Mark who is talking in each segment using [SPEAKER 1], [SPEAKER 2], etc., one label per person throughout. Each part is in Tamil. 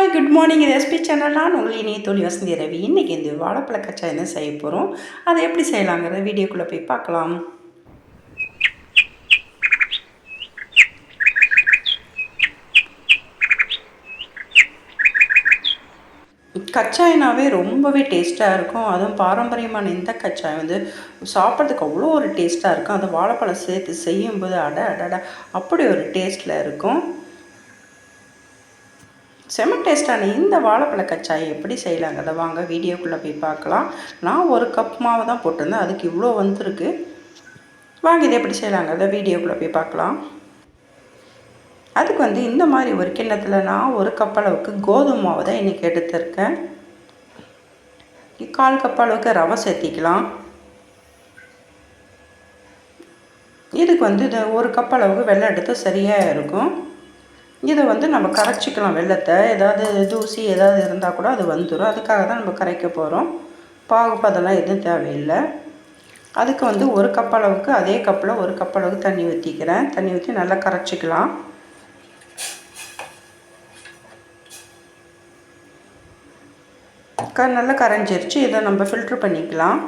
[SPEAKER 1] ஹாய் குட் மார்னிங் இது எஸ்பி சேனல் உங்கள் இனிய தோழி வசந்தி ரவி. இன்றைக்கி இந்த வாழைப்பழ கச்சாயம் தான் செய்ய போகிறோம் அதை எப்படி செய்யலாங்கிறத வீடியோக்குள்ளே போய் பார்க்கலாம். கச்சாயினாவே ரொம்பவே டேஸ்ட்டாக இருக்கும். அதுவும் பாரம்பரியமான இந்த கச்சாயம் வந்து சாப்பிட்றதுக்கு அவ்வளோ ஒரு டேஸ்ட்டாக இருக்கும். அந்த வாழைப்பழம் சேர்த்து செய்யும்போது அட அடடா அப்படி ஒரு டேஸ்ட்டில் இருக்கும். செம டேஸ்ட்டான இந்த வாழைப்பழ கச்சாயை எப்படி செய்யலாங்கிறத வாங்க வீடியோக்குள்ளே போய் பார்க்கலாம். நான் ஒரு கப் மாவு தான் போட்டிருந்தேன். அதுக்கு இவ்வளோ வந்துருக்கு. வாங்க இதை எப்படி செய்யலாங்கிறத வீடியோக்குள்ளே போய் பார்க்கலாம். அதுக்கு வந்து இந்த மாதிரி ஒரு கிண்ணத்தில் நான் ஒரு கப் அளவுக்கு கோதுமை மாவு தான் இன்றைக்கி எடுத்திருக்கேன். கால் கப் அளவுக்கு ரவை சேர்த்திக்கலாம். இதுக்கு வந்து இது ஒரு கப் அளவுக்கு வெள்ளம் எடுத்து சரியாக இருக்கும். இதை வந்து நம்ம கரைச்சிக்கலாம் வெள்ளத்தை. ஏதாவது தூசி ஏதாவது இருந்தால் கூட அது வந்துடும் அதுக்காக தான் நம்ம கரைக்க போகிறோம் பாகுப்பதெல்லாம் எதுவும் தேவையில்லை. அதுக்கு வந்து ஒரு கப் அளவுக்கு அதே கப்பில் ஒரு கப் அளவுக்கு தண்ணி ஊற்றிக்கிறேன் தண்ணி ஊற்றி நல்லா கரைச்சிக்கலாம். க நல்லா கரைஞ்சிருச்சு. இதை நம்ம ஃபில்ட்ரு பண்ணிக்கலாம்.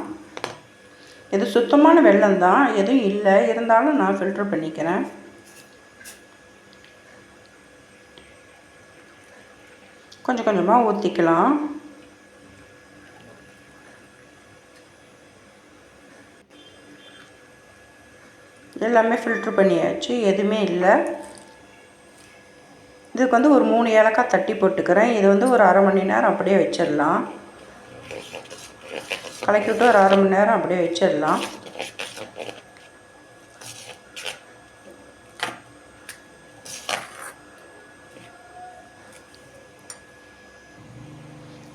[SPEAKER 1] இது சுத்தமான வெள்ளம் தான் எதுவும் இல்லை. இருந்தாலும் நான் ஃபில்ட்ரு பண்ணிக்கிறேன். கொஞ்சம் கொஞ்சமாக ஊற்றிக்கலாம் எல்லாமே ஃபில்ட்ரு பண்ணியாச்சு எதுவுமே இல்லை. இதுக்கு வந்து ஒரு மூணு ஏலக்காய் தட்டி போட்டுக்கிறேன். இது வந்து ஒரு அரை மணி நேரம் அப்படியே வச்சிடலாம். கலக்கி விட்டு ஒரு அரை மணி நேரம் அப்படியே வச்சிடலாம்.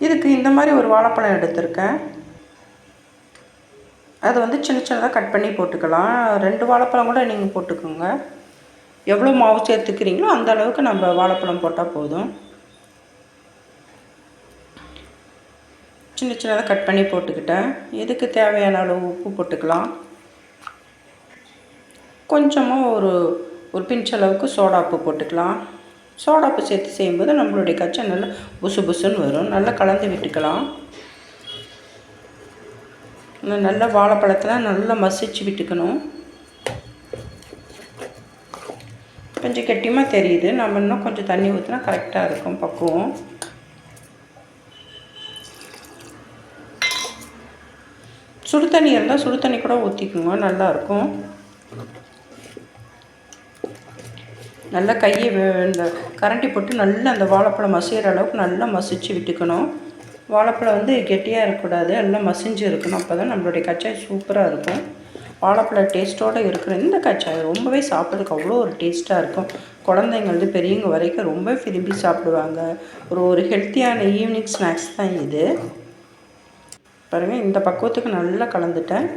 [SPEAKER 1] இதுக்கு இந்த மாதிரி ஒரு வாழைப்பழம் எடுத்திருக்கேன். அது வந்து சின்ன சின்னதாக கட் பண்ணி போட்டுக்கலாம். ரெண்டு வாழைப்பழம் கூட நீங்கள் போட்டுக்கோங்க. எவ்வளோ மாவு சேர்த்துக்கிறீங்களோ அந்த அளவுக்கு நம்ம வாழைப்பழம் போட்டால் போதும். சின்ன சின்னதாக கட் பண்ணி போட்டுக்கிட்டேன். இதுக்கு தேவையான அளவு உப்பு போட்டுக்கலாம். கொஞ்சமாக ஒரு ஒரு பிஞ்ச் அளவுக்கு சோடா உப்பு போட்டுக்கலாம். சோடாப்பு சேர்த்து செய்யும்போது நம்மளுடைய கச்சை நல்லா புசு புசுன்னு வரும். நல்லா கலந்து விட்டுக்கலாம். நல்ல வாழைப்பழத்தில் நல்லா மசிச்சு விட்டுக்கணும். கொஞ்சம் கெட்டியமாக தெரியுது. நம்ம இன்னும் கொஞ்சம் தண்ணி ஊற்றினா கரெக்டாக இருக்கும் பக்குவம். சுடு தண்ணி இருந்தால் சுடு தண்ணி கூட ஊற்றிக்குங்க நல்லாயிருக்கும் நல்லா கையை இந்த கரண்டி போட்டு நல்லா அந்த வாழைப்பழம் மசிகிற அளவுக்கு நல்லா மசிச்சு விட்டுக்கணும். வாழைப்பழம் வந்து கெட்டியாக இருக்கக்கூடாது. நல்லா மசிஞ்சு இருக்கணும். அப்போ தான் நம்மளுடைய கச்சாய் சூப்பராக இருக்கும். வாழைப்பழ டேஸ்ட்டோடு இருக்கிற இந்த கச்சாய் ரொம்பவே சாப்பிட்றதுக்கு அவ்வளோ ஒரு டேஸ்ட்டாக இருக்கும். குழந்தைங்க வந்து பெரியவங்க வரைக்கும் ரொம்ப விரும்பி சாப்பிடுவாங்க. ஒரு ஒரு ஹெல்த்தியான ஈவினிங் ஸ்நாக்ஸ் தான் இது. பாருங்கள் இந்த பக்குவத்துக்கு நல்லா கலந்துட்டேன்.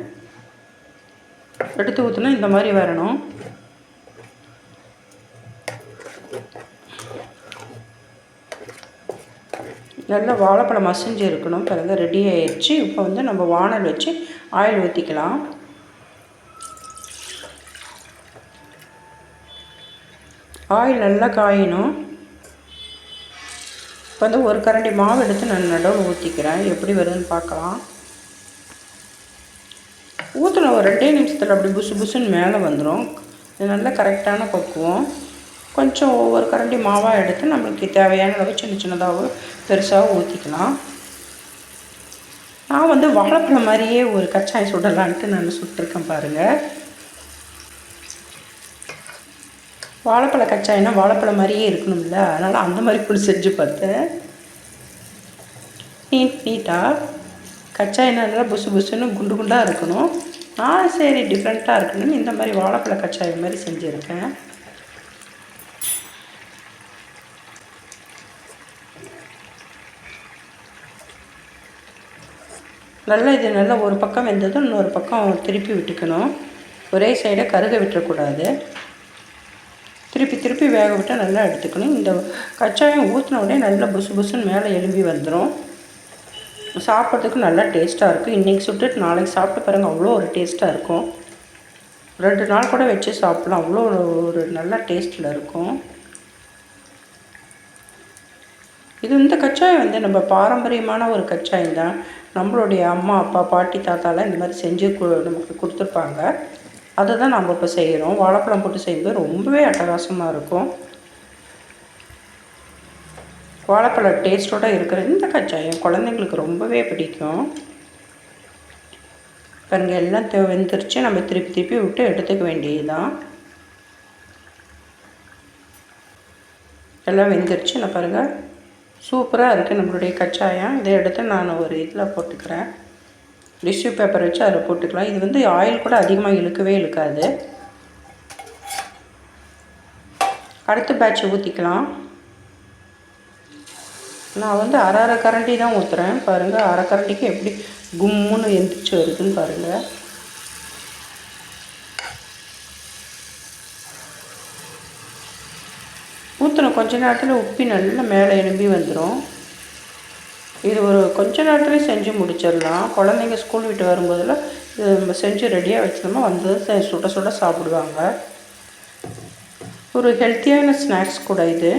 [SPEAKER 1] எடுத்து ஊற்றுனா இந்த மாதிரி வரணும். நல்லா வாழைப்பழம் மசிஞ்சு இருக்கணும். பிறகு ரெடி ஆயிடுச்சு. இப்போ வந்து நம்ம வானல் வச்சு ஆயில் ஊற்றிக்கலாம் ஆயில் நல்லா காயணும். இப்போ வந்து ஒரு கரண்டி மாவு எடுத்து நான் நடுவில் ஊற்றிக்கிறேன் எப்படி வருதுன்னு பார்க்கலாம். ஊற்றின ஒரு ரெண்டே நிமிஷத்தில் அப்படி புசு புசுன்னு மேலே வந்துடும் இது நல்லா கரெக்டான பக்குவம் கொஞ்சம் ஒவ்வொரு கரண்டி மாவாக எடுத்து நம்மளுக்கு தேவையான அளவு சின்ன சின்னதாகவும் பெருசாக ஊற்றிக்கலாம் நான் வந்து வாழைப்பழம் மாதிரியே ஒரு கச்சாயம் சுடலான்ட்டு நான் சுட்டிருக்கேன் பாருங்கள் வாழைப்பழ கச்சாயம்னா வாழைப்பழம் மாதிரியே இருக்கணும்ல. அதனால் அந்த மாதிரி கூட செஞ்சு பார்த்தேன். நீட் நீட்டாக கச்சாயம் நல்லா புசு புசுன்னு குண்டு குண்டாக இருக்கணும். நான் சரி டிஃப்ரெண்ட்டாக இருக்கணும்னு இந்த மாதிரி வாழைப்பழ கச்சாயம் மாதிரி செஞ்சுருக்கேன். நல்லா இது நல்லா ஒரு பக்கம் வெந்ததும் இன்னொரு பக்கம் திருப்பி விட்டுக்கணும். ஒரே சைடை கருக விட்டுறக்கூடாது. திருப்பி திருப்பி வேக விட்டால் நல்லா எடுத்துக்கணும். இந்த கச்சாயம் ஊற்றின உடனே நல்லா புசு புசுன்னு மேலே எலும்பி வந்துடும் சாப்பிட்றதுக்கு நல்லா டேஸ்ட்டாக இருக்கும். இன்றைக்கி சுட்டுட்டு நாளைக்கு சாப்பிட்டு பாருங்கள் அவ்வளோ ஒரு டேஸ்ட்டாக இருக்கும். ரெண்டு நாள் கூட வச்சு சாப்பிட்லாம். அவ்வளோ ஒரு நல்ல டேஸ்ட்டில் இருக்கும். இது இந்த கச்சாயம் வந்து நம்ம பாரம்பரியமான ஒரு கச்சாயம் தான். நம்மளுடைய அம்மா அப்பா பாட்டி தாத்தாலாம் இந்த மாதிரி செஞ்சு நமக்கு கொடுத்துருப்பாங்க. அதை தான் நம்ம இப்போ செய்கிறோம் வாழைப்பழம் போட்டு செய்யும்போது ரொம்பவே அட்டகாசமாக இருக்கும். வாழைப்பழ டேஸ்ட்டோடு இருக்கிற இந்த கச்சாயம் குழந்தைங்களுக்கு ரொம்பவே பிடிக்கும். பாருங்கள் எல்லாம் வெந்துருச்சு. நம்ம திருப்பி திருப்பி விட்டு எடுத்துக்க வேண்டியது தான் எல்லாம் வெந்துருச்சு. நான் பாருங்கள் சூப்பராக இருக்குது நம்மளுடைய கச்சாயம். இதை எடுத்து நான் ஒரு இதில் போட்டுக்கிறேன். டிஷ்யூ பேப்பர் வச்சு அதில் போட்டுக்கலாம். இது வந்து ஆயில் கூட அதிகமாக இழுக்கவே இழுக்காது. அடுத்த பேட்ச் ஊற்றிக்கலாம் நான் வந்து அரை அரை கரண்டி தான் ஊற்றுறேன் பாருங்கள் அரை கரண்டிக்கு எப்படி கும்முன்னு எந்திரிச்சு வருதுன்னு பாருங்கள் ஊற்றணும் கொஞ்ச நேரத்தில் உப்பி நல்லா மேலே எழும்பி வந்துடும் இது ஒரு கொஞ்ச நேரத்துலேயே செஞ்சு முடிச்சிடலாம். குழந்தைங்க ஸ்கூல் விட்டு வரும்போதெல்லாம் இது நம்ம செஞ்சு ரெடியாக வச்சுருந்தோமா வந்து சுட சுட சாப்பிடுவாங்க. ஒரு ஹெல்த்தியான ஸ்நாக்ஸ் கூட இது.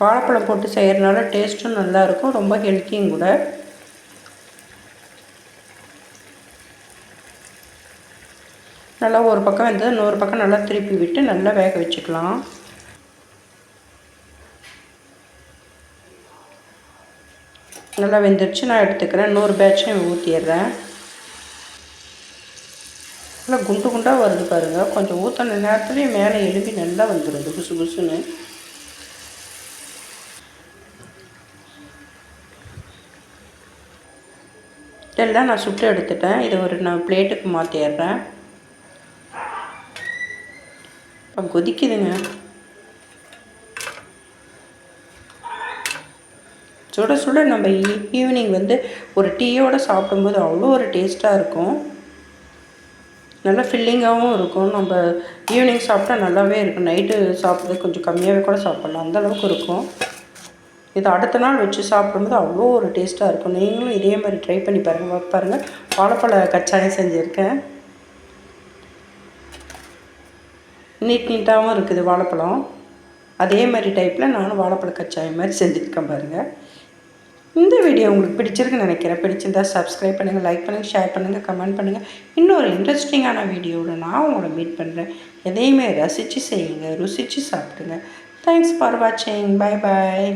[SPEAKER 1] வாழைப்பழம் போட்டு செய்கிறனால டேஸ்ட்டும் நல்லாயிருக்கும் ரொம்ப ஹெல்த்தியும் கூட. நல்லா ஒரு பக்கம் வந்து இன்னொரு பக்கம் நல்லா திருப்பி விட்டு நல்லா வேக வச்சுக்கலாம். நல்லா வெந்துருச்சு. நான் எடுத்துக்கிறேன். இன்னொரு பேட்சையும் ஊற்றிடுறேன் நல்லா குண்டு குண்டாக வருது பாருங்கள் கொஞ்சம் ஊற்றின நேரத்துலேயே மேலே எழுப்பி நல்லா வந்துடுது புசு புசுன்னு இதெல்லாம் நான் சுட்டு எடுத்துட்டேன். இதை ஒரு நான் பிளேட்டுக்கு மாற்றிடுறேன் இப்போ கொதிக்குதுங்க. சுட சுட நம்ம ஈவினிங் வந்து ஒரு டீயோடு சாப்பிடும்போது அவ்வளோ ஒரு டேஸ்ட்டாக இருக்கும். நல்லா ஃபில்லிங்காகவும் இருக்கும். நம்ம ஈவினிங் சாப்பிட்டா நல்லாவே இருக்கும். நைட்டு சாப்பிட்றது கொஞ்சம் கம்மியாகவே கூட சாப்பிட்லாம். அந்தளவுக்கு இருக்கும். இது அடுத்த நாள் வச்சு சாப்பிடும்போது அவ்வளோ ஒரு டேஸ்ட்டாக இருக்கும். நீங்களும் இதே மாதிரி ட்ரை பண்ணி பாருங்கள் பாருங்கள் வாழைப்பழ கச்சாயம் செஞ்சுருக்கேன். நீட் நீட்டாகவும் இருக்குது வாழைப்பழம். அதே மாதிரி டைப்பில் நானும் வாழைப்பழ கச்சாயம் மாதிரி செஞ்சுருக்கேன் பாருங்கள் இந்த வீடியோ உங்களுக்கு பிடிச்சிருக்குன்னு நினைக்கிறேன். பிடிச்சிருந்தா சப்ஸ்கிரைப் பண்ணுங்கள் லைக் பண்ணுங்கள் ஷேர் பண்ணுங்கள் கமெண்ட் பண்ணுங்கள் இன்னொரு இன்ட்ரெஸ்டிங்கான வீடியோவில் நான் உங்களை மீட் பண்ணுறேன் எதையுமே ரசித்து செய்யுங்க ருசித்து சாப்பிடுங்க. தேங்க்ஸ் ஃபார் வாட்சிங் பாய் பாய்